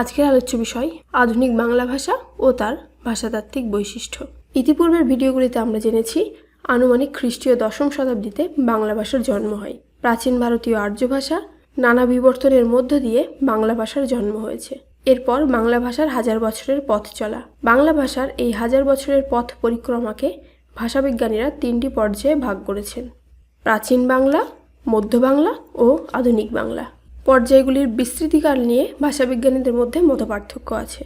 আজকের আলোচ্য বিষয়, আধুনিক বাংলা ভাষা ও তার ভাষাতাত্ত্বিক বৈশিষ্ট্য। ইতিপূর্বের ভিডিওগুলিতে আমরা জেনেছি, আনুমানিক খ্রিস্টীয় দশম শতাব্দীতে বাংলা ভাষার জন্ম হয়। প্রাচীন ভারতীয় আর্য ভাষা নানা বিবর্তনের মধ্য দিয়ে বাংলা ভাষার জন্ম হয়েছে। এরপর বাংলা ভাষার হাজার বছরের পথ চলা। বাংলা ভাষার এই হাজার বছরের পথ পরিক্রমাকে ভাষাবিজ্ঞানীরা তিনটি পর্যায়ে ভাগ করেছেন। প্রাচীন বাংলা, মধ্য বাংলা ও আধুনিক বাংলা। পর্যায়গুলির বিস্তৃতিকাল নিয়ে ভাষাবিজ্ঞানীদের মধ্যে মতপার্থক্য আছে।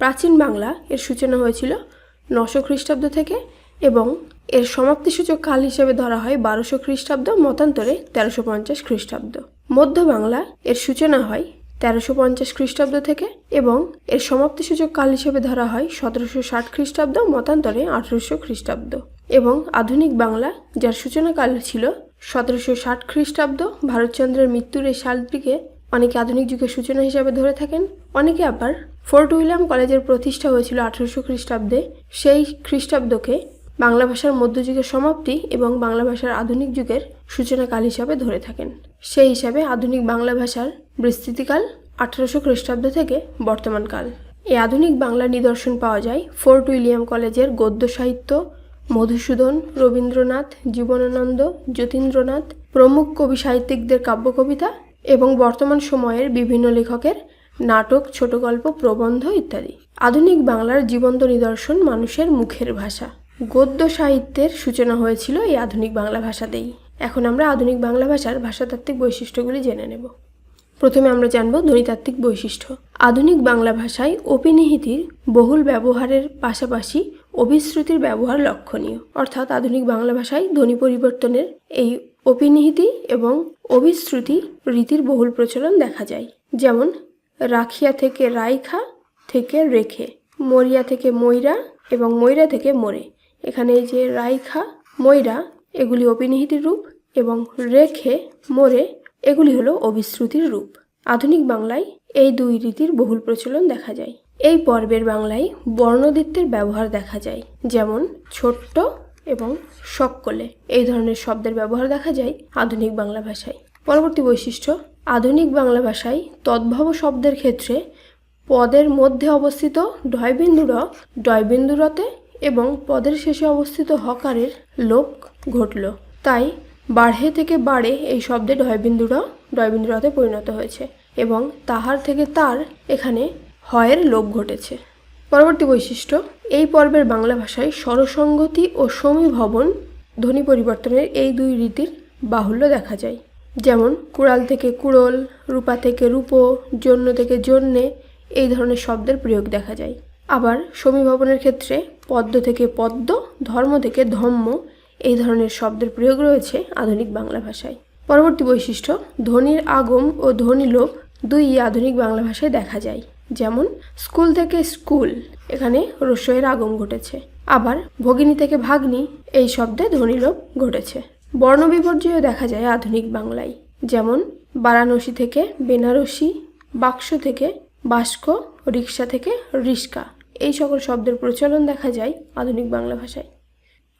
প্রাচীন বাংলা এর সূচনা হয়েছিল নশো খ্রিস্টাব্দ থেকে এবং এর সমাপ্তিসূচক কাল হিসেবে ধরা হয় বারোশো খ্রিস্টাব্দ, মতান্তরে তেরোশো পঞ্চাশ খ্রিস্টাব্দ। মধ্য বাংলা এর সূচনা হয় তেরোশো পঞ্চাশ খ্রিস্টাব্দ থেকে এবং এর সমাপ্তিসূচক কাল হিসেবে ধরা হয় সতেরোশো ষাট খ্রিস্টাব্দ, মতান্তরে আঠেরোশো খ্রিস্টাব্দ। এবং আধুনিক বাংলা, যার সূচনাকাল ছিল সতেরোশো ষাট খ্রিস্টাব্দ ভারতচন্দ্রের মৃত্যুর এই সালটিকে অনেকে আধুনিক যুগের সূচনা হিসাবে ধরে থাকেন, অনেকে আবার ফোর্ট উইলিয়াম কলেজের প্রতিষ্ঠা হয়েছিল আঠারোশো খ্রিস্টাব্দে। সেই খ্রিস্টাব্দকে বাংলা ভাষার মধ্যযুগের সমাপ্তি এবং বাংলা ভাষার আধুনিক যুগের সূচনাকাল হিসাবে ধরে থাকেন। সেই হিসাবে আধুনিক বাংলা ভাষার বিস্তৃতিকাল আঠারোশো খ্রিস্টাব্দ থেকে বর্তমানকাল এই আধুনিক বাংলা নিদর্শন পাওয়া যায় ফোর্ট উইলিয়াম কলেজের গদ্য সাহিত্য মধুসূদন, রবীন্দ্রনাথ, জীবনানন্দ, যতীন্দ্রনাথ, প্রমুখ কবি সাহিত্যিকদের কাব্য কবিতা এবং বর্তমান সময়ের বিভিন্ন লেখকের নাটক ছোট গল্প প্রবন্ধ ইত্যাদি। আধুনিক বাংলার জীবন্ত নিদর্শন মানুষের মুখের ভাষা। গদ্য সাহিত্যের সূচনা হয়েছিল এই আধুনিক বাংলা ভাষাতেই। এখন আমরা আধুনিক বাংলা ভাষার ভাষাতাত্ত্বিক বৈশিষ্ট্যগুলি জেনে নেব। প্রথমে আমরা জানব ধ্বনিতাত্ত্বিক বৈশিষ্ট্য। আধুনিক বাংলা ভাষায় অপিনিহিতির বহুল ব্যবহারের পাশাপাশি অভিশ্রুতির ব্যবহার লক্ষণীয়। অর্থাৎ আধুনিক বাংলা ভাষায় ধ্বনি পরিবর্তনের এই অপিনিহিতি এবং অভিশ্রুতি রীতির বহুল প্রচলন দেখা যায়। যেমন, রাখিয়া থেকে রাইখা থেকে রেখে, মরিয়া থেকে ময়রা এবং ময়রা থেকে মোরে। এখানে যে রাইখা ময়রা এগুলি অপিনিহিতির রূপ এবং রেখে, মোরে, এগুলি হলো অভিশ্রুতির রূপ। আধুনিক বাংলায় এই দুই রীতির বহুল প্রচলন দেখা যায়। এই পর্বের বাংলায় বর্ণদিত্যের ব্যবহার দেখা যায়, যেমন ছোট্ট এবং সকলে। এই ধরনের শব্দের ব্যবহার দেখা যায় আধুনিক বাংলা ভাষায়। পরবর্তী বৈশিষ্ট্য, আধুনিক বাংলা ভাষায় তদ্ভব শব্দের ক্ষেত্রে পদের মধ্যে অবস্থিত ডয়বিন্দুর ডয়বিন্দুরতে এবং পদের শেষে অবস্থিত হকারের লোপ ঘটল। তাই বাঢ়ে থেকে বাড়ে এই শব্দে ডয়বিন্দুরা ডয়বিন্দুরতে পরিণত হয়েছে এবং তাহার থেকে তার এখানে হয়ের লোপ ঘটেছে। পরবর্তী বৈশিষ্ট্য, এই পর্বের বাংলা ভাষায় স্বরসঙ্গতি ও সমীভবন ধ্বনি পরিবর্তনের এই দুই রীতির বাহুল্য দেখা যায়। যেমন, কুড়াল থেকে কুড়োল, রূপা থেকে রূপো জন্য থেকে জন্যে এই ধরনের শব্দের প্রয়োগ দেখা যায়। আবার সমীভবনের ক্ষেত্রে পদ্ম থেকে পদ্ম, ধর্ম থেকে ধম্ম এই ধরনের শব্দের প্রয়োগ রয়েছে আধুনিক বাংলা ভাষায়। পরবর্তী বৈশিষ্ট্য, ধ্বনির আগম ও ধ্বনি লোপ দুই আধুনিক বাংলা ভাষায় দেখা যায়। যেমন স্কুল থেকে স্কুল, এখানে রস্যের আগম ঘটেছে। আবার ভগিনী থেকে ভাগ্নি, এই শব্দে ধ্বনিলোপ ঘটেছে। বর্ণ বিপর্যয় দেখা যায় আধুনিক বাংলায়। যেমন বারাণসী থেকে বেনারসি, বাক্স থেকে বাস্ক, রিক্সা থেকে রিস্কা এই সকল শব্দের প্রচলন দেখা যায় আধুনিক বাংলা ভাষায়।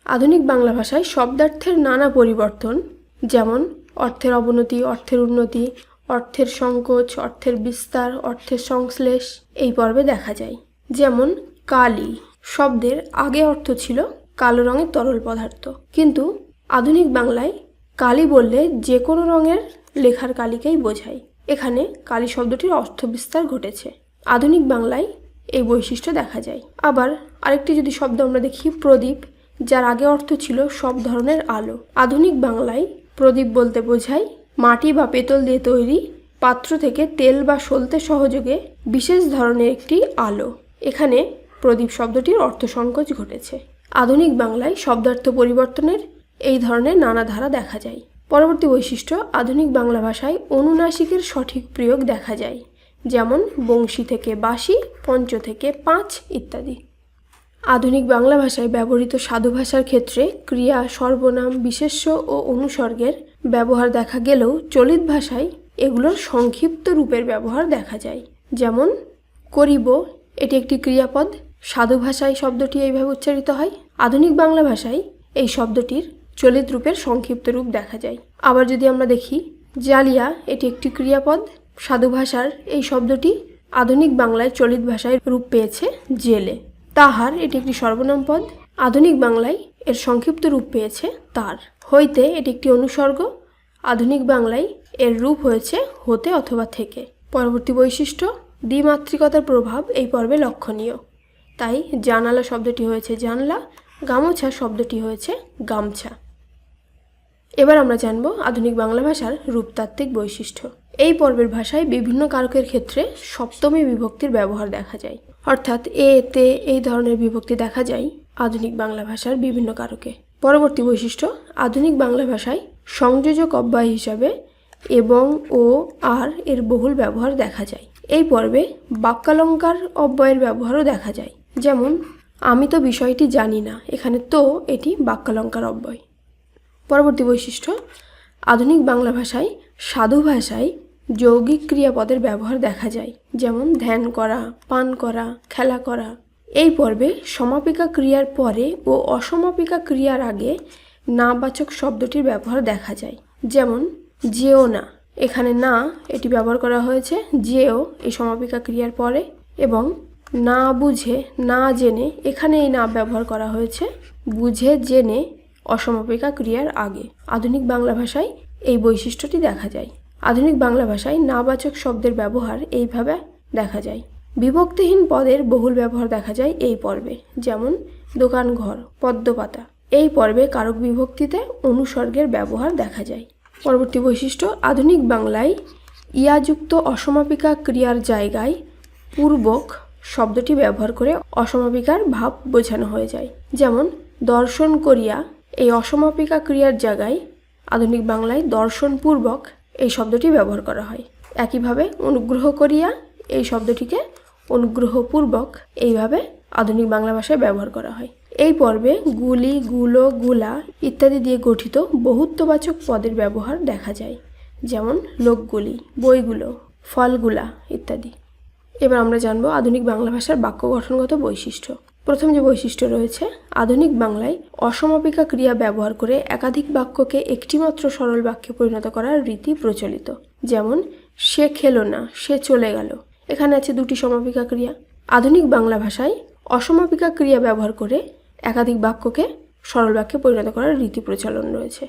আধুনিক বাংলা ভাষায় শব্দার্থের নানা পরিবর্তন, যেমন অর্থের অবনতি, অর্থের উন্নতি অর্থের সংকোচ, অর্থের বিস্তার, অর্থের সংশ্লেষ এই পর্বে দেখা যায়। যেমন কালি শব্দের আগে অর্থ ছিল কালো রঙের তরল পদার্থ। কিন্তু আধুনিক বাংলায় কালি বললে যে কোনো রঙের লেখার কালিকেই বোঝায়। এখানে কালি শব্দটির অর্থ বিস্তার ঘটেছে। আধুনিক বাংলায় এই বৈশিষ্ট্য দেখা যায়। আবার আরেকটি যদি শব্দ আমরা দেখি, প্রদীপ, যার আগে অর্থ ছিল সব ধরনের আলো। আধুনিক বাংলায় প্রদীপ বলতে বোঝায় মাটি বা পেতল দিয়ে তৈরি পাত্র থেকে তেল বা সলতে সহযোগে বিশেষ ধরনের একটি আলো। এখানে প্রদীপ শব্দটির অর্থ সংকোচ ঘটেছে। আধুনিক বাংলায় শব্দার্থ পরিবর্তনের এই ধরনের নানা ধারা দেখা যায়। পরবর্তী বৈশিষ্ট্য, আধুনিক বাংলা ভাষায় অনুনাসিকের সঠিক প্রয়োগ দেখা যায়, যেমন বংশী থেকে বাসি পঞ্চ থেকে পাঁচ ইত্যাদি। আধুনিক বাংলা ভাষায় ব্যবহৃত সাধু ভাষার ক্ষেত্রে ক্রিয়া, সর্বনাম, বিশেষ্য ও অনুসর্গের ব্যবহার দেখা গেলেও চলিত ভাষায় এগুলোর সংক্ষিপ্ত রূপের ব্যবহার দেখা যায়। যেমন, করিব, এটি একটি ক্রিয়াপদ। সাধু ভাষায় শব্দটি এইভাবে উচ্চারিত হয়। আধুনিক বাংলা ভাষায় এই শব্দটির চলিত রূপের সংক্ষিপ্ত রূপ দেখা যায়। আবার যদি আমরা দেখি, জালিয়া, এটি একটি ক্রিয়াপদ। সাধু ভাষার এই শব্দটি আধুনিক বাংলায় চলিত ভাষায় রূপ পেয়েছে জেলে। তাহার এটি একটি সর্বনাম পদ। আধুনিক বাংলায় এর সংক্ষিপ্ত রূপ পেয়েছে তার। হইতে এটি একটি অনুসর্গ। আধুনিক বাংলায় এর রূপ হয়েছে হতে অথবা থেকে। পরবর্তী বৈশিষ্ট্য, দ্বিমাত্রিকতার প্রভাব এই পর্বে লক্ষণীয়। তাই জানালা শব্দটি হয়েছে জানলা, গামোছা শব্দটি হয়েছে গামছা। এবার আমরা জানব আধুনিক বাংলা ভাষার রূপতাত্ত্বিক বৈশিষ্ট্য। এই পর্বের ভাষায় বিভিন্ন কারকের ক্ষেত্রে সপ্তমী বিভক্তির ব্যবহার দেখা যায়। অর্থাৎ এ, তে এই ধরনের বিভক্তি দেখা যায় আধুনিক বাংলা ভাষার বিভিন্ন কারকে। পরবর্তী বৈশিষ্ট্য, আধুনিক বাংলা ভাষায় সংযোজক অব্যয় হিসাবে এবং ও, আর এর বহুল ব্যবহার দেখা যায়। এই পর্বে বাক্যালঙ্কার অব্যয়ের ব্যবহারও দেখা যায়। যেমন, আমি তো বিষয়টি জানি না, এখানে তো এটি বাক্যালঙ্কার অব্যয়। পরবর্তী বৈশিষ্ট্য, আধুনিক বাংলা ভাষায় সাধু ভাষায় যৌগিক ক্রিয়াপদের ব্যবহার দেখা যায়, যেমন ধ্যান করা, পান করা, খেলা করা। এই পর্বে সমাপিকা ক্রিয়ার পরে ও অসমাপিকা ক্রিয়ার আগে নাবাচক শব্দটির ব্যবহার দেখা যায়, যেমন যেও না। এখানে না, এটি ব্যবহার করা হয়েছে যেও এই সমাপিকা ক্রিয়ার পরে এবং না বুঝে, না জেনে, এখানে এই না ব্যবহার করা হয়েছে বুঝে, জেনে অসমাপিকা ক্রিয়ার আগে। আধুনিক বাংলা ভাষায় এই বৈশিষ্ট্যটি দেখা যায়। আধুনিক বাংলা ভাষায় নাবাচক শব্দের ব্যবহার এইভাবে দেখা যায়। বিভক্তিহীন পদের বহুল ব্যবহার দেখা যায় এই পর্বে, যেমন দোকান ঘর পদ্মপাতা। এই পর্বে কারক বিভক্তিতে অনুসর্গের ব্যবহার দেখা যায়। পরবর্তী বৈশিষ্ট্য, আধুনিক বাংলায় ইয়াযুক্ত অসমাপিকা ক্রিয়ার জায়গায় পূর্বক শব্দটি ব্যবহার করে অসমাপিকার ভাব বোঝানো হয়ে যায়। যেমন, দর্শন করিয়া, এই অসমাপিকা ক্রিয়ার জায়গায় আধুনিক বাংলায় দর্শনপূর্বক এই শব্দটি ব্যবহার করা হয়। একইভাবে অনুগ্রহ করিয়া এই শব্দটিকে অনুগ্রহপূর্বক এইভাবে আধুনিক বাংলা ভাষায় ব্যবহার করা হয়। এই পর্বে গুলি, গুলো, গুলা ইত্যাদি দিয়ে গঠিত বহুত্ববাচক পদের ব্যবহার দেখা যায়, যেমন লোকগুলি, বইগুলো, ফলগুলা ইত্যাদি। এবার আমরা জানব আধুনিক বাংলা ভাষার বাক্য গঠনগত বৈশিষ্ট্য। প্রথম যে বৈশিষ্ট্য রয়েছে, আধুনিক বাংলায় অসমাপিকা ক্রিয়া ব্যবহার করে একাধিক বাক্যকে একটিমাত্র সরল বাক্যে পরিণত করার রীতি প্রচলিত। যেমন, সে খেলো না, সে চলে গেল। এখানে আছে দুটি সমাপিকা ক্রিয়া। আধুনিক বাংলা ভাষায় অসমাপিকা ক্রিয়া ব্যবহার করে একাধিক বাক্যকে সরল বাক্যে পরিণত করার রীতি প্রচলন রয়েছে।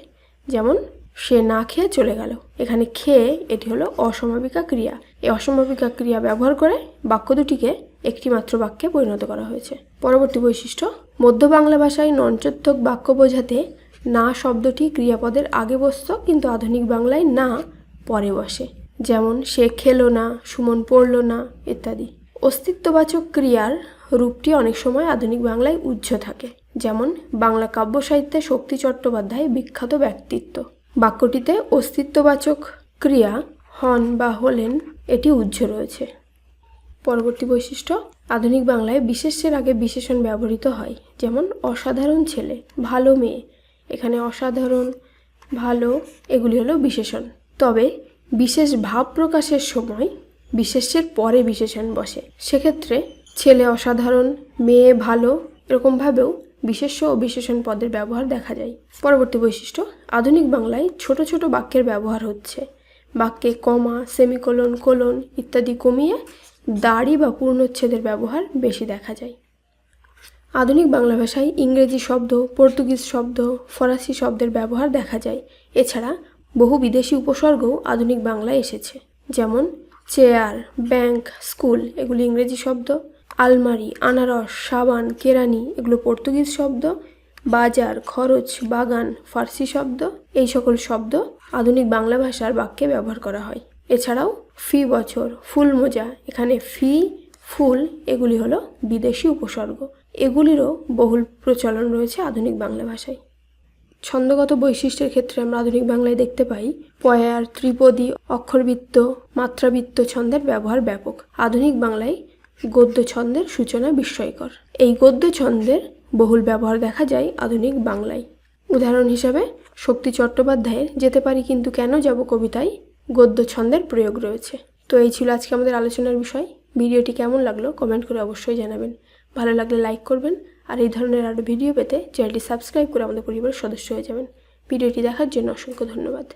যেমন, সে না খেয়ে চলে গেল। এখানে খেয়ে এটি হলো অসমাপিকা ক্রিয়া। এই অসমাপিকা ক্রিয়া ব্যবহার করে বাক্য দুটিকে একটি মাত্র বাক্যে পরিণত করা হয়েছে। পরবর্তী বৈশিষ্ট্য, মধ্য বাংলা ভাষায় নঞ্চত্বক বাক্য বোঝাতে না শব্দটি ক্রিয়াপদের আগে বসত, কিন্তু আধুনিক বাংলায় না পরে বসে। যেমন, সে খেলো না, সুমন পড়ল না, ইত্যাদি। অস্তিত্ববাচক ক্রিয়ার রূপটি অনেক সময় আধুনিক বাংলায় উজ্জ্ব থাকে। যেমন, বাংলা কাব্য সাহিত্যে শক্তি চট্টোপাধ্যায় বিখ্যাত ব্যক্তিত্ব। বাক্যটিতে অস্তিত্ববাচক ক্রিয়া হন বা হলেন, এটি উজ্জ্ব রয়েছে। পরবর্তী বৈশিষ্ট্য, আধুনিক বাংলায় বিশেষের আগে বিশেষণ ব্যবহৃত হয়, যেমন অসাধারণ ছেলে, ভালো মেয়ে। এখানে অসাধারণ, ভালো, এগুলি হলো বিশেষণ। তবে বিশেষ ভাব প্রকাশের সময় বিশেষের পরে বিশেষণ বসে। সেক্ষেত্রে ছেলে অসাধারণ, মেয়ে ভালো, এরকমভাবেও বিশেষ্য ও বিশেষণ পদের ব্যবহার দেখা যায়। পরবর্তী বৈশিষ্ট্য, আধুনিক বাংলায় ছোট ছোট বাক্যের ব্যবহার হচ্ছে। বাক্যে কমা, সেমিকোলন, কোলন ইত্যাদি কমিয়ে দাড়ি বা পূর্ণচ্ছেদের ব্যবহার বেশি দেখা যায়। আধুনিক বাংলা ভাষায় ইংরেজি শব্দ, পর্তুগিজ শব্দ, ফরাসি শব্দের ব্যবহার দেখা যায়। এছাড়া বহু বিদেশি উপসর্গও আধুনিক বাংলায় এসেছে। যেমন চেয়ার, ব্যাংক, স্কুল, এগুলি ইংরেজি শব্দ। আলমারি, আনারস, সাবান, কেরানি, এগুলো পর্তুগিজ শব্দ। বাজার, খরচ, বাগান, ফার্সি শব্দ। এই সকল শব্দ আধুনিক বাংলা ভাষার বাক্যে ব্যবহার করা হয়। এছাড়াও ফি বছর, ফুল মোজা, এখানে ফি, ফুল, এগুলি হলো বিদেশি উপসর্গ। এগুলিরও বহুল প্রচলন রয়েছে আধুনিক বাংলা ভাষায়। ছন্দগত বৈশিষ্ট্যের ক্ষেত্রে আমরা আধুনিক বাংলায় দেখতে পাই, পয়ার, ত্রিপদী, অক্ষরবৃত্ত, মাত্রাবৃত্ত ছন্দের ব্যবহার ব্যাপক। আধুনিক বাংলায় গদ্য ছন্দের সূচনা বিস্ময়কর। এই গদ্য ছন্দের বহুল ব্যবহার দেখা যায় আধুনিক বাংলায়। উদাহরণ হিসাবে শক্তি চট্টোপাধ্যায়ের যেতে পারি কিন্তু কেন যাব কবিতায় গদ্য ছন্দের প্রয়োগ রয়েছে। তো এই ছিল আজকে আমাদের আলোচনার বিষয়। ভিডিওটি কেমন লাগল কমেন্ট করে অবশ্যই জানাবেন। ভালো লাগলে লাইক করবেন আর এই ধরনের আরও ভিডিও পেতে চ্যানেলটি সাবস্ক্রাইব করে আমাদের পরিবারের সদস্য হয়ে যাবেন। ভিডিওটি দেখার জন্য অসংখ্য ধন্যবাদ।